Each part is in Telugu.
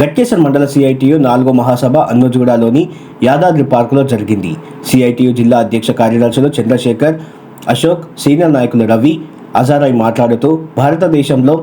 గట్కేసర్ మండల సిఐటియు నాలుగో మహాసభ అన్నోజుగూడలోని యాదాద్రి పార్కులో జరిగింది. సిఐటియు జిల్లా అధ్యక్ష కార్యదర్శులు చంద్రశేఖర్ అశోక్ సీనియర్ నాయకులు రవి అజారాయ్ మాట్లాడుతూ భారతదేశంలో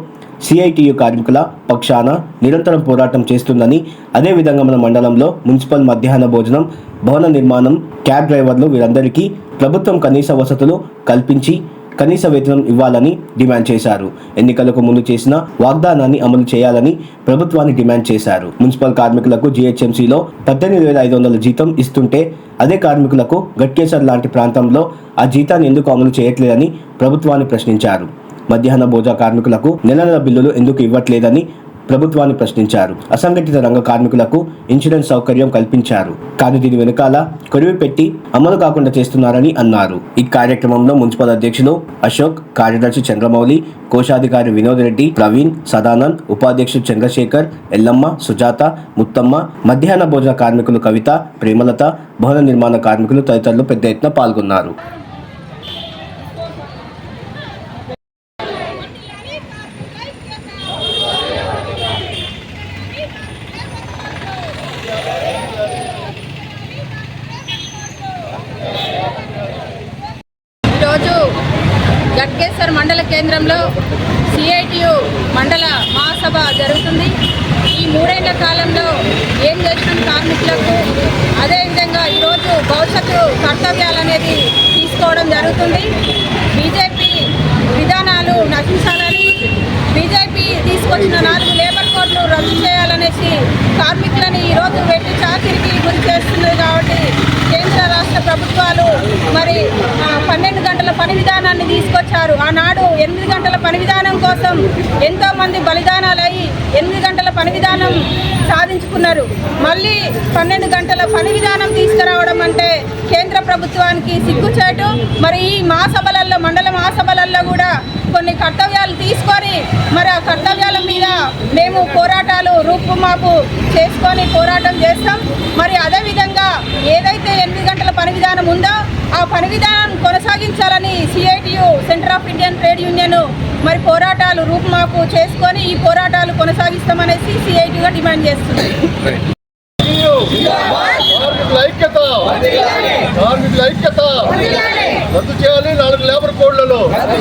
సిఐటియు కార్మికుల పక్షాన నిరంతరం పోరాటం చేస్తుందని అదేవిధంగా మన మండలంలో మున్సిపల్ మధ్యాహ్న భోజనం భవన నిర్మాణం క్యాబ్ డ్రైవర్లు వీరందరికీ ప్రభుత్వం కనీస వసతులు కల్పించి కనీస వేతనం ఇవ్వాలని డిమాండ్ చేశారు. ఎన్నికలకు ముందు చేసిన వాగ్దానాన్ని అమలు చేయాలని ప్రభుత్వాన్ని డిమాండ్ చేశారు. మున్సిపల్ కార్మికులకు జీహెచ్ఎంసీలో పద్దెనిమిది వేల ఐదు వందల జీతం ఇస్తుంటే అదే కార్మికులకు గట్కేసర్ లాంటి ప్రాంతంలో ఆ జీతాన్ని ఎందుకు అమలు చేయట్లేదని ప్రభుత్వాన్ని ప్రశ్నించారు. మధ్యాహ్న భోజన కార్మికులకు నెల నెల బిల్లులు ఎందుకు ఇవ్వట్లేదని ప్రభుత్వాన్ని ప్రశ్నించారు. అసంఘటిత రంగ కార్మికులకు ఇన్సూరెన్స్ సౌకర్యం కల్పించారు. కానీ దీని వెనుకాల కొరివి పెట్టి అమలు కాకుండా చేస్తున్నారని అన్నారు. ఈ కార్యక్రమంలో మున్సిపల్ అధ్యక్షులు అశోక్ కార్యదర్శి చంద్రమౌళి కోశాధికారి వినోద్ రెడ్డి ప్రవీణ్ సదానంద్ ఉపాధ్యక్షుడు చంద్రశేఖర్ ఎల్లమ్మ సుజాత ముత్తమ్మ మధ్యాహ్న భోజన కార్మికులు కవిత ప్రేమలత భవన నిర్మాణ కార్మికులు తదితరులు పెద్ద ఎత్తున పాల్గొన్నారు ఈరోజు గట్కేశ్వర్ మండల కేంద్రంలో సిఐటియు మండల మహాసభ జరుగుతుంది. ఈ మూడేళ్ళ కాలంలో ఏం చేసినాం కార్మికులకు? అదేవిధంగా ఈరోజు భవిష్యత్తు కర్తవ్యాలు అనేది తీసుకోవడం జరుగుతుంది. బీజేపీ విధానాలు నశించాలని బీజేపీ తీసుకొచ్చిన నాలుగు లేబర్ కోడ్లు రద్దు చేయాలనేసి కార్మికులని ఈరోజు వెట్టి చాకిరికి గురి చేస్తుంది కాబట్టి కేంద్ర రాష్ట్ర ప్రభుత్వాలు మరి పన్నెండు గంటల పని విధానాన్ని తీసుకొచ్చారు. ఆనాడు ఎనిమిది గంటల పని విధానం కోసం ఎంతో మంది బలిదానాలు అయి ఎనిమిది గంటల పని విధానం సాధించుకున్నారు. మళ్ళీ పన్నెండు గంటల పని విధానం తీసుకురావడం అంటే కేంద్ర ప్రభుత్వానికి సిగ్గుచేటు. మరి ఈ మహాసభలలో మండల మహాసభలలో కూడా కొన్ని కర్తవ్యాలు తీసుకొని మరి ఆ కర్తవ్యాల మీద మేము పోరాటాలు రూపుమాపు చేసుకొని పోరాటం చేస్తాం. మరి అదేవిధంగా ఏదైతే ఎనిమిది గంటల పని విధానం ఉందో ఆ పని విధానం కొనసాగించాలని CITU centre of Indian trade union మరి పోరాటాలు రూపుమాపు చేసుకొని ఈ పోరాటాలు కొనసాగిస్తామనేసి సిఐటిగా డిమాండ్ చేస్తుంది. రద్దు చేయాలి నాలుగు లేబర్ కోడ్లను రద్దు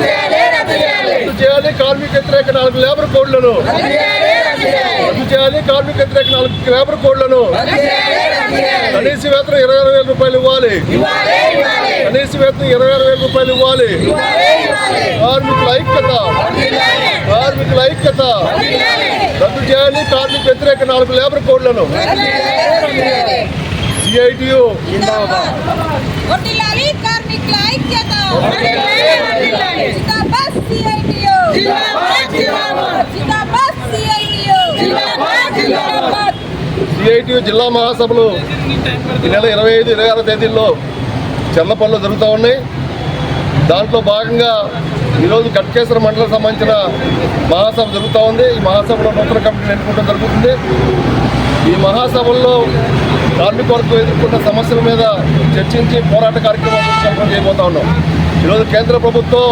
చేయాలి కార్మిక వ్యతిరేక నాలుగు లేబర్ చేయాలి కార్మిక వ్యతిరేక నాలుగు లేబర్ కోడ్లను కనీస వేతనం ఇరవై ఆరు వేల రూపాయలు ఇవ్వాలి. కనీస వేతనం ఇరవై ఆరు వేల రూపాయలు ఇవ్వాలి. కార్మికుల ఐక్యత. కార్మికుల ఐక్యత. రద్దు చేయాలి కార్మిక వ్యతిరేక నాలుగు లేబర్ కోడ్లను. సిఐటియు. వర్ధిల్లాలి కార్మికుల ఐక్యత జిందాబాద్ సిఐటియు జిందాబాద్ సిఐటియు జిందాబాద్ సిఐటియు జిల్లా మహాసభలు ఈ నెల ఇరవై ఐదు ఇరవై ఆరో తేదీల్లో చెన్నపల్లిలో జరుగుతూ ఉన్నాయి. దాంట్లో భాగంగా ఈరోజు కట్కేశ్వర మండలం సంబంధించిన మహాసభ జరుగుతూ ఉంది. ఈ మహాసభలో నూతన కమిటీని ఎన్నుకోవడం జరుగుతుంది. ఈ మహాసభల్లో కార్మిక వర్గం ఎదుర్కొన్న సమస్యల మీద చర్చించి పోరాట కార్యక్రమాలు రూపకల్పన చేయబోతా ఉన్నాం. ఈరోజు కేంద్ర ప్రభుత్వం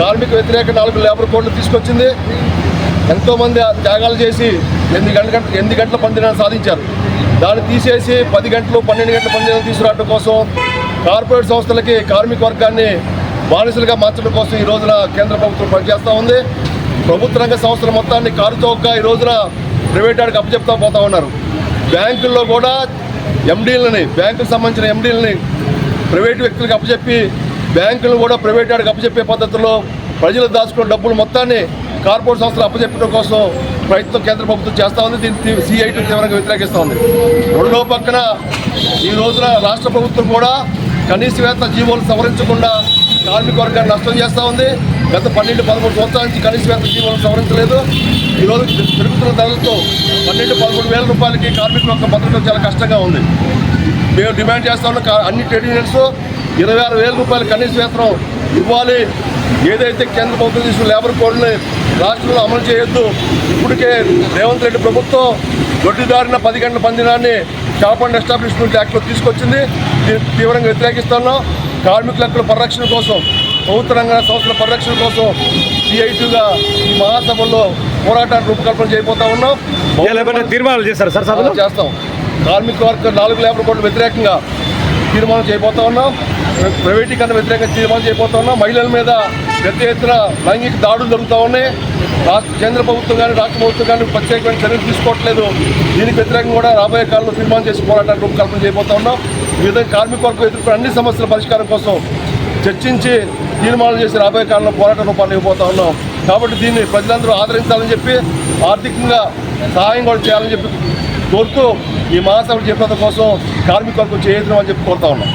కార్మిక వ్యతిరేక నాలుగు లేబర్ కోడ్లు తీసుకొచ్చింది. ఎంతోమంది ఆ త్యాగాలు చేసి ఎనిమిది గంటల ఎనిమిది గంటల పనిదినాన్ని సాధించారు. దాన్ని తీసేసి పది గంటలు పన్నెండు గంటల పనిదినాలు తీసుకురావడం కోసం కార్పొరేట్ సంస్థలకి కార్మిక వర్గాన్ని బానిసలుగా మార్చడం కోసం ఈ రోజున కేంద్ర ప్రభుత్వం పనిచేస్తూ ఉంది. ప్రభుత్వ రంగ సంస్థల మొత్తాన్ని కారు ఈ రోజున ప్రైవేట్ వాడికి అప్పచెప్తా పోతా ఉన్నారు. బ్యాంకుల్లో కూడా ఎండీలని బ్యాంకుకు సంబంధించిన ఎండీలని ప్రైవేట్ వ్యక్తులకు అప్పచెప్పి బ్యాంకులను కూడా ప్రైవేట్ వాడికి అప్పచెప్పే పద్ధతిలో ప్రజలు దాచుకున్న డబ్బులు మొత్తాన్ని కార్పొరేట్ సంస్థలు అప్పచెప్పడం కోసం ప్రయత్నం కేంద్ర ప్రభుత్వం చేస్తూ ఉంది. దీన్ని సిఐటి తీవ్రంగా వ్యతిరేకిస్తూ ఉంది. రెండో పక్కన ఈ రోజున రాష్ట్ర ప్రభుత్వం కూడా కనీస వేతన జీవోలు సవరించకుండా కార్మిక వర్గాన్ని నష్టం చేస్తూ ఉంది. గత పన్నెండు పదమూడు సంవత్సరాల నుంచి కనీస వేతన జీవోలు సవరించలేదు. ఈరోజు పెరుగుతున్న ధరలతో పన్నెండు పదమూడు వేల రూపాయలకి కార్మికుల యొక్క భద్రత చాలా కష్టంగా ఉంది. మేము డిమాండ్ చేస్తా ఉన్న. అన్ని ట్రేడ్ యూనియన్స్ ఇరవై ఆరు వేల రూపాయలు కనీస వేతనం ఇవ్వాలి. ఏదైతే కేంద్ర ప్రభుత్వం తీసుకున్న లేబర్ కోడ్ని రాష్ట్రంలో అమలు చేయొద్దు. ఇప్పటికే రేవంత్ రెడ్డి ప్రభుత్వం దొడ్డిదారిన పది గంటల పందినాన్ని షాప్ అండ్ ఎస్టాబ్లిష్మెంట్ యాక్ట్లో తీసుకొచ్చింది. దీన్ని తీవ్రంగా వ్యతిరేకిస్తున్నాం. కార్మికుల హక్కుల పరిరక్షణ కోసం ప్రభుత్వ రంగ సంస్థల పరిరక్షణ కోసం సిఐటిగా ఈ మహాసభల్లో పోరాటాన్ని రూపకల్పన చేయబోతా ఉన్నాం. తీర్మానాలు చేస్తారు సార్ చేస్తాం. కార్మిక వర్గ నాలుగు లేబర్ కోడ్లు వ్యతిరేకంగా తీర్మానం చేయబోతా ఉన్నాం. ప్రైవేటీకరణ వ్యతిరేకంగా తీర్మానం చేయబోతా ఉన్నాం మహిళల మీద పెద్ద ఎత్తున లైంగిక దాడులు జరుగుతూ ఉన్నాయి. రాష్ట్ర కేంద్ర ప్రభుత్వం కానీ రాష్ట్ర ప్రభుత్వం కానీ ప్రత్యేకమైన చర్యలు తీసుకోవట్లేదు. దీనికి వ్యతిరేకంగా కూడా రాబోయే కాలంలో తీర్మానం చేసి పోరాటాన్ని రూపకల్పన చేయబోతా ఉన్నాం. ఈ విధంగా కార్మిక వర్గం ఎదుర్కొన్న అన్ని సమస్యల పరిష్కారం కోసం చర్చించి తీర్మానం చేసి రాబోయే కాలంలో పోరాట రూపాన్ని ఇవ్వబోతా ఉన్నాం. కాబట్టి దీన్ని ప్రజలందరూ ఆదరించాలని చెప్పి ఆర్థికంగా సహాయం కూడా చేయాలని చెప్పి కోరుతూ ఈ మహాసభ చేపట్టడం కోసం కార్మికులకు వర్గం అని చెప్పి కోరుతా ఉన్నాం.